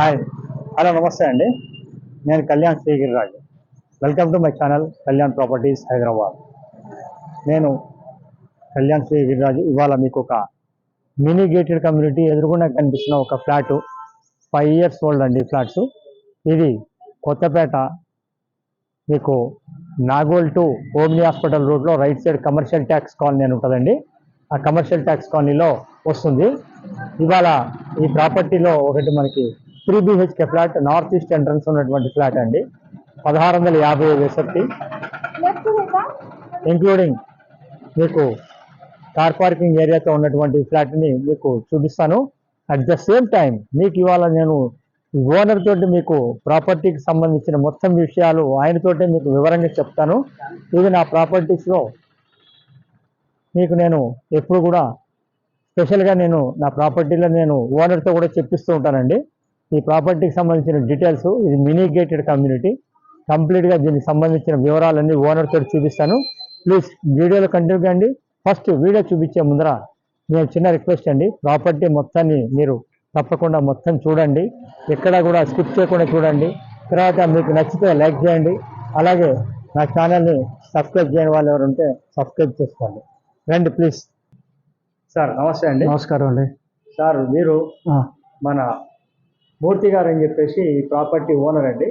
Hi. Hello నమస్తే అండి. నేను Kalyan Srigiriraju. Welcome to my channel Kalyan properties Hyderabad. నేను కళ్యాణ్ శ్రీగిరిరాజు. ఇవాళ మీకు ఒక మినీ గేటెడ్ కమ్యూనిటీ ఎదురుకుండా కనిపిస్తున్న ఒక ఫ్లాటు. ఫైవ్ ఇయర్స్ ఓల్డ్ అండి ఫ్లాట్స్. ఇది కొత్తపేట మీకు నాగోల్ టు ఓమ్ని హాస్పిటల్ రోడ్లో right side commercial tax colony అని ఉంటుందండి. ఆ కమర్షియల్ ట్యాక్స్ కాలనీలో వస్తుంది. ఇవాళ ఈ ప్రాపర్టీలో ఒకటి మనకి three BHK flat north east entrance ఉన్నటువంటి ఫ్లాట్ అండి. పదహారు వందల యాభై ఐదు ఎస్ఎఫ్టీ ఇంక్లూడింగ్ మీకు కార్ పార్కింగ్ ఏరియాతో ఉన్నటువంటి ఫ్లాట్ని మీకు చూపిస్తాను. అట్ ద సేమ్ టైం మీకు ఇవాళ నేను ఓనర్ తోటి మీకు ప్రాపర్టీకి సంబంధించిన మొత్తం విషయాలు ఆయనతోటే మీకు వివరంగా చెప్తాను. ఇది నా ప్రాపర్టీస్లో మీకు నేను ఎప్పుడు కూడా స్పెషల్గా నేను నా ప్రాపర్టీలో నేను ఓనర్తో కూడా చెప్పిస్తూ ఉంటానండి. ఈ ప్రాపర్టీకి సంబంధించిన డీటెయిల్స్ ఇది మినీ గేటెడ్ కమ్యూనిటీ. కంప్లీట్గా దీనికి సంబంధించిన వివరాలన్నీ ఓనర్తో చూపిస్తాను. ప్లీజ్ వీడియోలో కంటిన్యూ కండి. ఫస్ట్ వీడియో చూపించే ముందర నేను చిన్న రిక్వెస్ట్ అండి. ప్రాపర్టీ మొత్తాన్ని మీరు తప్పకుండా మొత్తం చూడండి. ఎక్కడ కూడా స్కిప్ చేయకుండా చూడండి. తర్వాత మీకు నచ్చితే లైక్ చేయండి. అలాగే నా ఛానల్ని సబ్స్క్రైబ్ చేయని వాళ్ళు ఎవరు ఉంటే సబ్స్క్రైబ్ చేసుకోండి. రండి ప్లీజ్ సార్ నమస్తే అండి. నమస్కారం అండి. సార్ మీరు మన మూర్తి గారు అని చెప్పేసి ఈ ప్రాపర్టీ ఓనర్ అండి.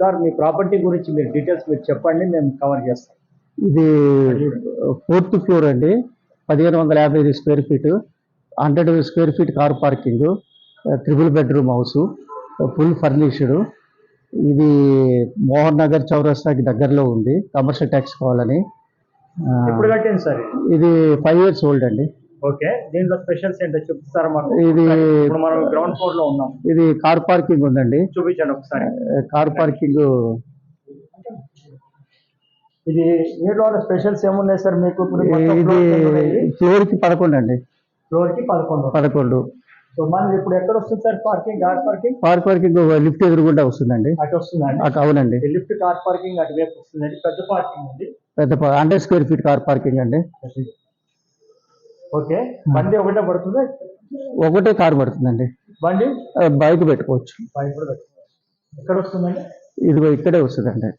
సార్ మీ ప్రాపర్టీ గురించి మీరు డీటెయిల్స్ మీరు చెప్పండి మేము కవర్ చేస్తాం. ఇది ఫోర్త్ ఫ్లోర్ అండి. పదిహేను వందల యాభై ఐదు square feet hundred square feet car parking triple bedroom house full furnished ఇది మోహన్ నగర్ చౌరస్తాకి దగ్గరలో ఉంది. కమర్షియల్ ట్యాక్స్ కావాలని? ఇది? ఫైవ్ ఇయర్స్ ఓల్డ్ అండి. ఓకే. దీంట్లో స్పెషల్స్ ఏంటో చెప్తారా మాకు? ఇది ఇప్పుడు మనం గ్రౌండ్ ఫ్లోర్లో ఉన్నాం. ఇది కార్ పార్కింగ్ ఉందండి. చూపించండి ఒకసారి. Car parking. ఇది దీంట్లో స్పెషల్స్ ఏమున్నాయి సార్ మీకు? ఇప్పుడు ఇది ఫ్లోర్కి పదకొండు అండి. ఫ్లోర్కి పదకొండు. పదకొండు. సో మనది ఇప్పుడు ఎక్కడ వస్తుంది sir parking? Car parking car parking lift ఎదురుగుండా వస్తుందండి. అటు వస్తుందండి. అటు అవునండి. లిఫ్ట్ కార్ పార్కింగ్ అటువైపు వస్తుందండి. పెద్ద పార్కింగ్ ఉంది పెద్ద hundred square feet car parking అండి. ఓకే. బండి ఒకటే పడుతుంది? ఒకటే కార్ పడుతుందండి. బండి? బైక్ పెట్టుకోవచ్చు. బైక్ కూడా. ఎక్కడ వస్తుందండి? ఇదిగో ఇక్కడే వస్తుందండి.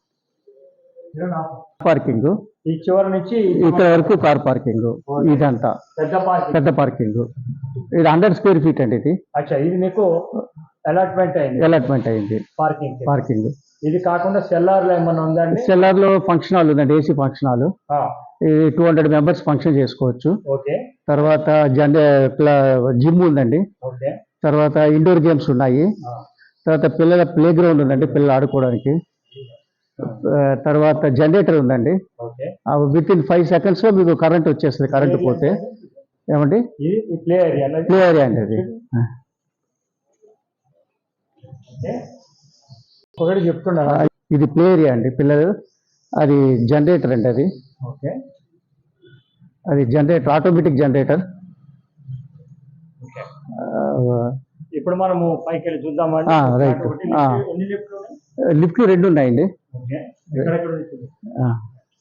పార్కింగ్. ఈ చివరి నుంచి ఇక్కడ వరకు కార్ పార్కింగ్. ఇదంతా. పెద్ద పార్కింగ్. పెద్ద పార్కింగ్. ఇది హండ్రెడ్ స్క్వేర్ ఫీట్ అండి ఇది. అచ్చా ఇది మీకు అలాట్మెంట్ అయింది. అలాట్మెంట్ అయింది. పార్కింగ్. పార్కింగ్. ఇది కాకుండా సెల్లార్లో ఏమన్నా ఉందండి సెల్లార్లో ఫంక్షన్ హాల్ ఉందండి AC function hall. Two hundred members function చేసుకోవచ్చు. ఓకే. తర్వాత జిమ్ ఉందండి. తర్వాత ఇండోర్ గేమ్స్ ఉన్నాయి. తర్వాత పిల్లల ప్లే గ్రౌండ్ ఉందండి పిల్లలు ఆడుకోవడానికి. తర్వాత జనరేటర్ ఉందండి. విత్ ఇన్ ఫైవ్ సెకండ్స్లో మీకు కరెంట్ వచ్చేస్తుంది కరెంట్ పోతే. ఏమండి? ప్లే ఏరియా అండి అది. ఒకటి చెప్తున్నారా ఆ, ఇది ప్లే ఏరియా అండి పిల్లలు. అది జనరేటర్ అండి అది. ఓకే. అది జనరేటర్ ఆటోమేటిక్ జనరేటర్ ఇప్పుడు మనము పైకి వెళ్ళి చూద్దామండి రైట్. లిఫ్ట్లు రెండు ఉన్నాయండి.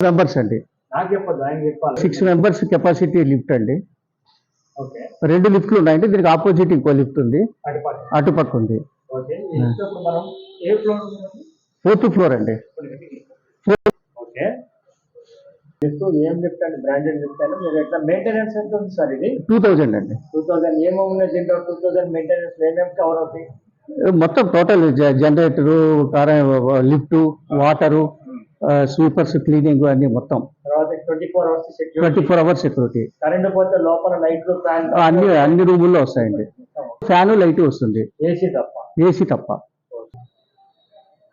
మెంబర్స్ అండి. సిక్స్ మెంబర్స్ కెపాసిటీ లిఫ్ట్ అండి. రెండు లిఫ్ట్లు ఉన్నాయండి. దీనికి ఆపోజిట్ ఇంకో లిఫ్ట్ ఉంది. అటు పక్క. అటుపక్క ఉంది. ఫోర్త్ ఫ్లోర్ అండి. లిఫ్ట్ ఏం లిఫ్ట్ అండి బ్రాండెడ్ లిఫ్ట్ అండి మీరు ఎట్లా మెయింటెనెన్స్ ఎంత ఉంది సార్ ఇది? టూ థౌజండ్ అండి. టూ థౌసండ్ ఏమో ఉన్నాయి దీంట్లో? టూ మెయింటెనెన్స్ ఏమేమి కవర్ అవుతాయి? మొత్తం total generator lift water sweepers cleaning అన్ని మొత్తం. తర్వాత twenty four hours security current పోతే లోపల లైట్లు ఫ్యాన్ అన్ని అన్ని రూముల్లో వస్తాయండి. ఫ్యాను లైట్ వస్తుంది. ఏసీ తప్ప. ఏసీ తప్ప.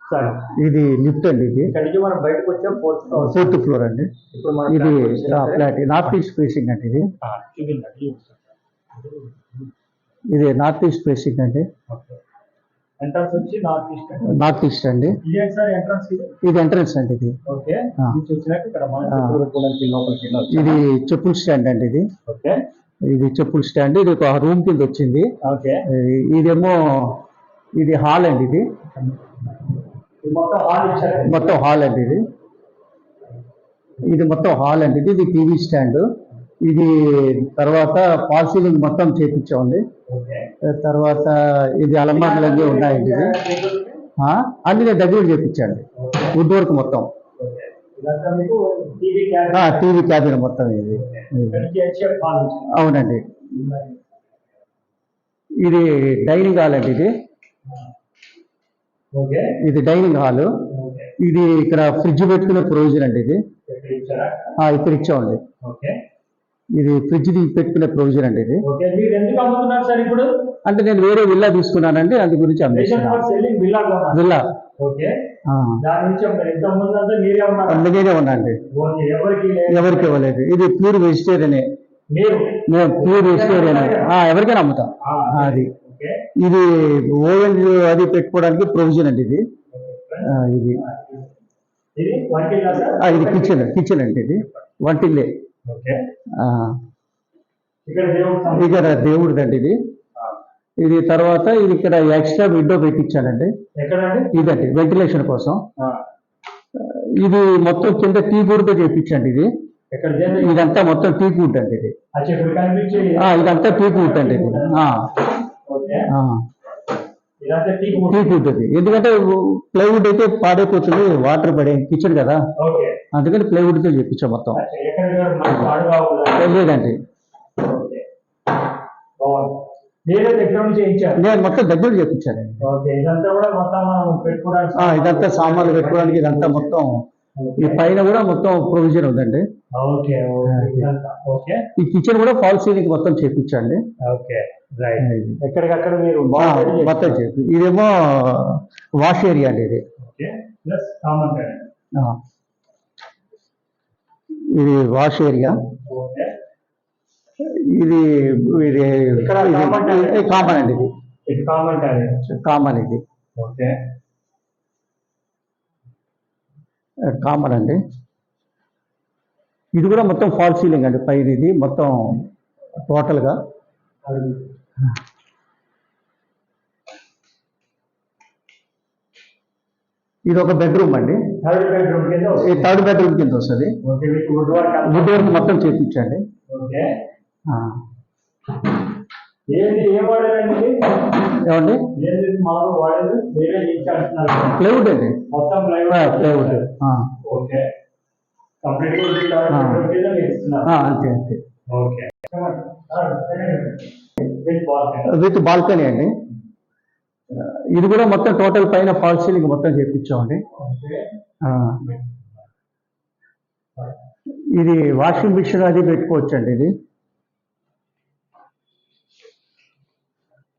సరే. ఇది లిఫ్ట్ అండి ఇది. మనం బయటకు వచ్చాం ఫోర్త్ ఫ్లోర్. ఫోర్త్ ఫ్లోర్ అండి. ఇది ఫ్లాట్ నార్త్ ఈస్ట్ ఫేసింగ్ అండి ఇది. ఇది నార్త్ ఈస్ట్ ఫేసింగ్ అండి. ఎంట్రన్స్ వచ్చి నార్త్ ఈస్ట్ నార్త్ ఈస్ట్ అండి. ఎంట్రన్స్ ఇది? ఎంట్రన్స్ అండి ఇది. ఇది చెప్పుల స్టాండ్ అండి ఇది. ఓకే. ఇది చెప్పుల స్టాండ్ ఇది ఒక రూమ్ కింద వచ్చింది. ఇదేమో ఇది హాల్ అండి ఇది. మొత్తం హాల్ ఇచ్చారు. మొత్తం హాల్ అండి ఇది. ఇది మొత్తం హాల్ అండి ఇది. ఇది టీవీ స్టాండ్ ఇది తర్వాత ఫాల్ సీలింగ్ మొత్తం చేపించామండి ఓకే. తర్వాత ఇది అలమార్లు అన్నీ ఉన్నాయండి ఇది. నేను దగ్గర చేపించాండి వుడ్ వర్క్ మొత్తం. టీవీ క్యాబిన్ మొత్తం ఇది. అవునండి. ఇది డైనింగ్ హాల్ అండి ఇది. ఇది డైనింగ్ హాల్. ఇది ఇక్కడ ఫ్రిడ్జ్ పెట్టుకునే ప్రొవిజన్ అండి ఇది. ఇక్కడ ఇచ్చామండి. ఓకే. ఇది ఫ్రిడ్జ్ పెట్టుకునే ప్రొవిజన్ అండి ఇది. అంటే నేను వేరే విల్లా తీసుకున్నానండి అందు గురించి రీజన్ అమ్మేస్తున్నా. ఫర్ సెల్లింగ్ విల్లా అందులోనే ఉన్నాండి ఎవరికి లేదు. ఎవరికి ఇవ్వలేదు. ఇది ప్యూర్ వెజిటేరియనే. మేము. Pure vegetarian. ఎవరికైనా అమ్ముతాం. అది. ఇది ఓవెన్ అది పెట్టుకోవడానికి ప్రొవిజన్ అండి ఇది. ఇది. ఇది కిచెన్ కిచెన్ అండి ఇది. వంటిల్లే. ఇక్కడ దేవుడిదండి ఇది. ఇది తర్వాత ఇది ఇక్కడ ఎక్స్ట్రా విండో పెట్టించానండి. ఎక్కడండి? ఇదండి వెంటిలేషన్ కోసం. ఇది మొత్తం కింద టీ తో చేపించండి ఇది. ఇదంతా మొత్తం టీ వుడ్ అండి ఇది. ఇదంతా టీ వుడ్ అండి ఇది. టీ ఎందుకంటే ప్లైవుడ్ అయితే పాడైపోతుంది వాటర్ పడే కిచెన్ కదా. అందుకని ప్లైవుడ్తో చేపించాం మొత్తం. లేదండి. చేయించారు? నేను మొత్తం దగ్గర చేపించానండి. ఓకే ఇదంతా కూడా మొత్తం మనం పెట్టుకోవడానికి ఆ, ఇదంతా సామాన్లు పెట్టుకోవడానికి ఇదంతా మొత్తం ఈ పైన కూడా మొత్తం ప్రొవిజన్ ఉందండి. ఓకే ఓకే ఇదంతా ఓకే ఈ కిచెన్ కూడా ఫాల్ సీలింగ్ మొత్తం చేపించండి. రైట్ ఎక్కడికక్కడ మీరు మొత్తం చేపి ఇదేమో వాష్ ఏరియా అండి ఇది. ఓకే ప్లస్ కామన్ ఆ. ఇది వాష్ ఏరియా ఇది ఇది కామన్ అండి ఇది. కామన్ ఇది. ఓకే కామన్ అండి. ఇది కూడా మొత్తం ఫాల్ సీలింగ్ అండి. పైన ఇది మొత్తం టోటల్గా ఇది ఒక బెడ్రూమ్ అండి. థర్డ్ బెడ్రూమ్ కింద. థర్డ్ బెడ్రూమ్ కింద వస్తుంది. వుడ్ వర్క్ మొత్తం చేపించండి ఓకే ఆ. ఏంది ఏ వాడారండి ఇది? ఏమండి? ప్లైవుడ్ అండి. ప్లైవుడ్. అంతే అంతే. With balcony. అండి. ఇది కూడా మొత్తం టోటల్ పైన ఫాల్ సీలింగ్ మొత్తం చేపించామండి. ఆ. ఇది వాషింగ్ మిషన్ అది పెట్టుకోవచ్చండి ఇది.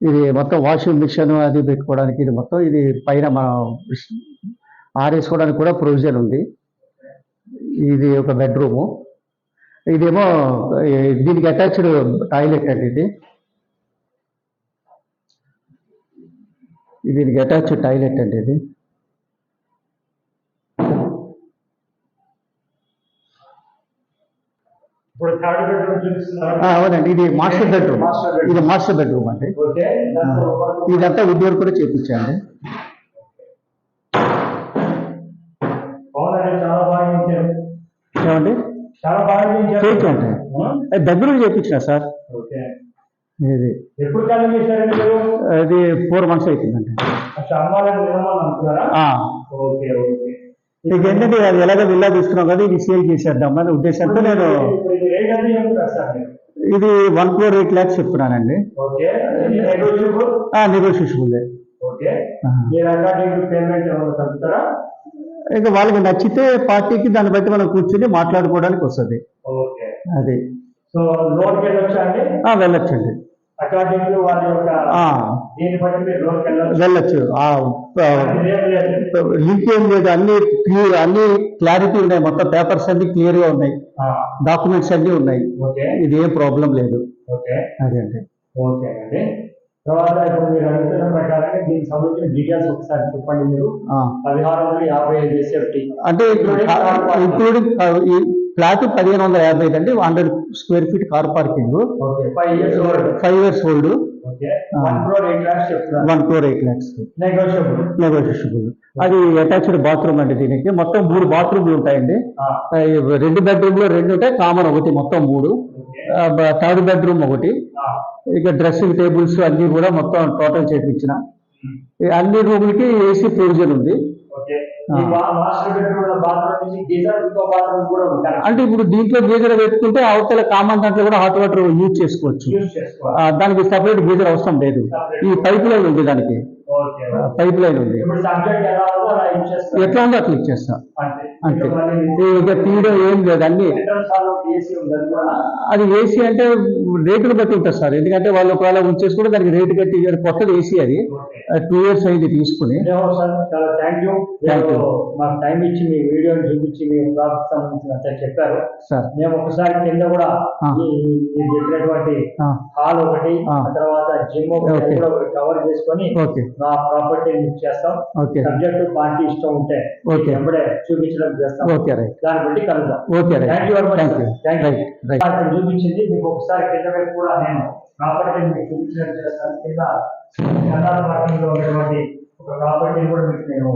ఇది మొత్తం వాషింగ్ మిషన్ అది పెట్టుకోవడానికి ఇది మొత్తం ఇది పైన మనం ఆరేసుకోవడానికి కూడా ప్రొవిజన్ ఉంది. ఇది ఒక బెడ్రూము. ఇదేమో దీనికి అటాచ్డ్ టాయిలెట్ అండి ఇది దీనికి అటాచ్డ్ టాయిలెట్ అండి ఇది ఇప్పుడు థర్డ్ బెడ్రూమ్ చూపిస్తున్నారు ఆ, అవునండి ఇది మాస్టర్ బెడ్రూమ్ బెడ్రూమ్. ఇది మాస్టర్ బెడ్రూమ్ అండి. ఇదంతా ఉద్యోగం కూడా చేపించండి ఏమండి? చేయించండి దగ్గర చేయించిన సార్. ఓకే. ఇది ఫోర్ మంత్స్ అవుతుందండి ఓకే ఓకే. మీకు ఏంటంటే అది ఎలాగ విల్లా తీసుకున్నాం కదా ఇది సేల్ చేసేద్దాం అనే ఉద్దేశంతో నేను ఇది వన్ క్రోర్ ఎయిట్ ల్యాక్స్ చెప్తున్నానండి. నెగోషియబుల్ ఇంకా వాళ్ళకి నచ్చితే పార్టీకి దాన్ని బట్టి మనం కూర్చుని మాట్లాడుకోవడానికి వస్తుంది. అది. వెళ్ళొచ్చండి. అకార్డింగ్ వాళ్ళ యొక్క ఆ, దీన్ని బట్టి మీరు లోన్కి వెళ్ళొచ్చు. లింక్ ఏం లేదు. అన్ని క్లియర్ అన్ని క్లారిటీ ఉన్నాయి. మొత్తం పేపర్స్ అన్ని క్లియర్గా ఉన్నాయి డాక్యుమెంట్స్ అన్ని ఉన్నాయి. ఓకే. ఇది ఏం ప్రాబ్లం లేదు. ఓకే. అదే అండి. ఓకే అండి. తర్వాత ఇప్పుడు మీరు అడుగుతున్న ప్రకారంగా దీనికి సంబంధించిన డీటెయిల్స్ ఒకసారి చెప్పండి మీరు. పదిహారు వందల యాభై ఐదు ఎస్ఎఫ్టీ అంటే ఇంక్లూడింగ్ ఫ్లాట్ పదిహేను వందల యాభై అండి hundred square feet car parking. Five years old five years old okay ఆ. వన్ క్రోర్ ఎయిట్ లాక్స్ చెప్తున్నారు. One crore eight lakhs negotiable అది అటాచ్డ్ బాత్రూమ్ అండి దీనికి. మొత్తం మూడు బాత్రూమ్లు ఉంటాయండి. రెండు బెడ్రూమ్లో రెండు ఉంటాయి కామన్ ఒకటి మొత్తం మూడు. థర్డ్ బెడ్రూమ్ ఒకటి. ఇక డ్రెస్సింగ్ టేబుల్స్ అన్ని కూడా మొత్తం టోటల్ చేపించిన. ఈ అన్ని రూములకి ఏసీ ప్రొవిజన్ ఉంది. అంటే ఇప్పుడు దీంట్లో గీజర్ పెట్టుకుంటే అవతల కామన్ దాంట్లో కూడా హాట్ వాటర్ యూజ్ చేసుకోవచ్చు. దానికి సపరేట్ గీజర్ అవసరం లేదు. ఈ పైప్ లైన్ ఉంది దానికి. పైప్ లైన్ ఉంది. ఎట్లా ఉందో అట్లా ఇచ్చేస్తాం అంతే. ఇక తీయడం ఏం లేదు అన్ని. అది కూడా ఏసీ అంటే రేటును బట్టి ఉంటుంది సార్. ఎందుకంటే వాళ్ళు ఒకవేళ ఉంచేసుకుంటే దానికి రేటు కట్టి. కొత్తది ఏసీ అది. టూ ఇయర్స్ అయింది తీసుకుని. Thank you Thank you. మాకు టైం ఇచ్చి మీ వీడియోని చూపించి మీ సంబంధించిన చెప్పారు. సార్. మేము ఒకసారి కింద కూడా చెప్పినటువంటి హాల్ ఒకటి తర్వాత జిమ్ కూడా ఒకటి కవర్ చేసుకొని ఓకే. మా ప్రాపర్టీ మీకు చేస్తాం. ఓకే సబ్జెక్ట్ పార్టీ ఇష్టం ఉంటే Okay. వెంబడే చూపించడం చేస్తాం. ఓకే దాన్ని బట్టి కలుద్దాం. Okay thank you very much thank you thank చూపించింది మీకు ఒకసారి కింద కూడా నేను ప్రాపర్టీ మీకు చూపించడం చేస్తాను. కింద కర్ణాటక పార్కింగ్లో ఉన్నటువంటి ఒక ప్రాపర్టీని కూడా మీకు నేను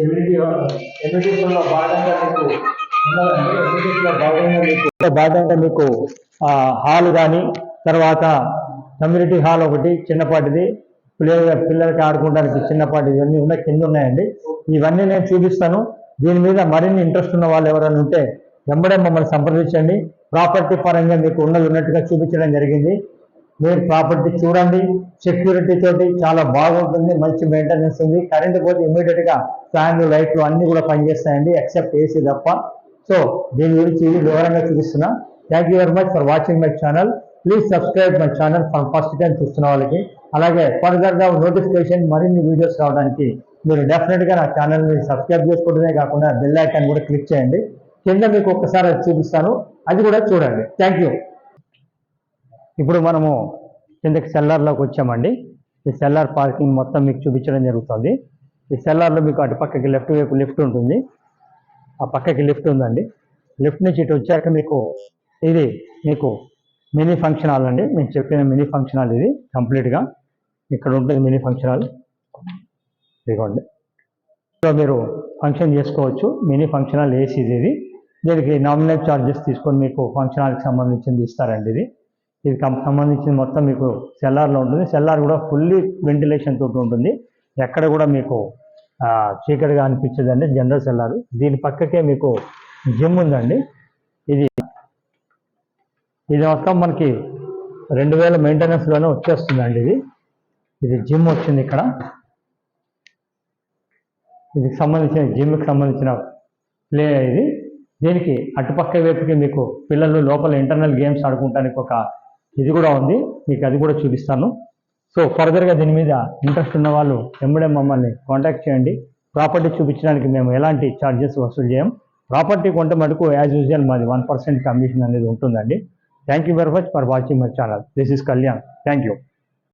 ఎమ్యూనిటీ ఎమ్యూనిటీస్లో భాగంగా మీకు ఉన్నదండి. ఎమ్యూనిటీస్లో భాగంగా మీకు భాగంగా మీకు హాల్ కానీ తర్వాత కమ్యూనిటీ హాల్ ఒకటి చిన్నపాటిది. పిల్లల పిల్లలకి ఆడుకోవడానికి చిన్నపాటి ఇవన్నీ ఉన్నాయి కింద ఉన్నాయండి. ఇవన్నీ నేను చూపిస్తాను. దీని మీద మరిన్ని ఇంట్రెస్ట్ ఉన్న వాళ్ళు ఎవరైనా ఉంటే వెంబడే మమ్మల్ని సంప్రదించండి. ప్రాపర్టీ పరంగా మీకు ఉన్నది ఉన్నట్టుగా చూపించడం జరిగింది. మీరు ప్రాపర్టీ చూడండి. సెక్యూరిటీ తోటి చాలా బాగుంటుంది. మంచి మెయింటెనెన్స్ ఉంది. కరెంట్ పోతే ఇమీడియట్గా ఫ్యాన్లు లైట్లు అన్ని కూడా పనిచేస్తాయండి. ఎక్సెప్ట్ ఏసీ తప్ప. సో దీని గురించి వివరంగా చూపిస్తున్నా. Thank you very much for watching my channel please subscribe my channel for first time చూస్తున్న వాళ్ళకి. అలాగే ఫర్దర్గా నోటిఫికేషన్ మరిన్ని వీడియోస్ రావడానికి మీరు డెఫినెట్గా నా ఛానల్ని సబ్స్క్రైబ్ చేసుకోవడమే కాకుండా బెల్ ఐకాన్ కూడా క్లిక్ చేయండి. కింద మీకు ఒక్కసారి అది చూపిస్తాను. అది కూడా చూడండి. థ్యాంక్ యూ ఇప్పుడు మనము కిందకి సెల్లార్లోకి వచ్చామండి. ఈ సెల్లార్ పార్కింగ్ మొత్తం మీకు చూపించడం జరుగుతుంది. ఈ సెల్లార్లో మీకు అటు పక్కకి లెఫ్ట్ వైపు లిఫ్ట్ ఉంటుంది. ఆ పక్కకి లిఫ్ట్ ఉందండి. లిఫ్ట్ నుంచి ఇటు వచ్చాక మీకు ఇది మీకు మినీ ఫంక్షన్ హాల్ అండి. నేను చెప్పిన మినీ ఫంక్షన్ హాల్ ఇది కంప్లీట్గా ఇక్కడ ఉంటుంది మినీ ఫంక్షన్ హాల్. ఇదిగోండి. సో మీరు ఫంక్షన్ చేసుకోవచ్చు. మినీ ఫంక్షన్ హాల్ ఏసీ ఇది దీనికి నామినల్ ఛార్జెస్ తీసుకొని మీకు ఫంక్షన్ హాల్కి సంబంధించింది ఇస్తారండి ఇది. ఇది సంబంధించింది సంబంధించిన మొత్తం మీకు సెల్లార్లో ఉంటుంది. సెల్లార్ కూడా ఫుల్లీ వెంటిలేషన్ తోటి ఉంటుంది. ఎక్కడ కూడా మీకు చీకటిగా అనిపించదండి జనరల్ సెల్లార్. దీని పక్కకే మీకు జిమ్ ఉందండి. ఇది ఇది మొత్తం మనకి రెండు వేల మెయింటెనెన్స్లోనే వచ్చేస్తుందండి ఇది. ఇది జిమ్ వచ్చింది ఇక్కడ. ఇది సంబంధించిన జిమ్కి సంబంధించిన ప్లే ఇది. దీనికి అటుపక్క వైపుకి మీకు పిల్లలు లోపల ఇంటర్నల్ గేమ్స్ ఆడుకోవడానికి ఒక ఇది కూడా ఉంది. మీకు అది కూడా చూపిస్తాను. సో ఫర్దర్గా దీని మీద ఇంట్రెస్ట్ ఉన్న వాళ్ళు వెంబడే మమ్మల్ని కాంటాక్ట్ చేయండి. ప్రాపర్టీ చూపించడానికి మేము ఎలాంటి ఛార్జెస్ వసూలు చేయం. ప్రాపర్టీ కొంటే మటుకు యాజ్ యూజువల్ మాది వన్ పర్సెంట్ కమిషన్ అనేది ఉంటుందండి. Thank you very much for watching my channel this is Kalyan thank you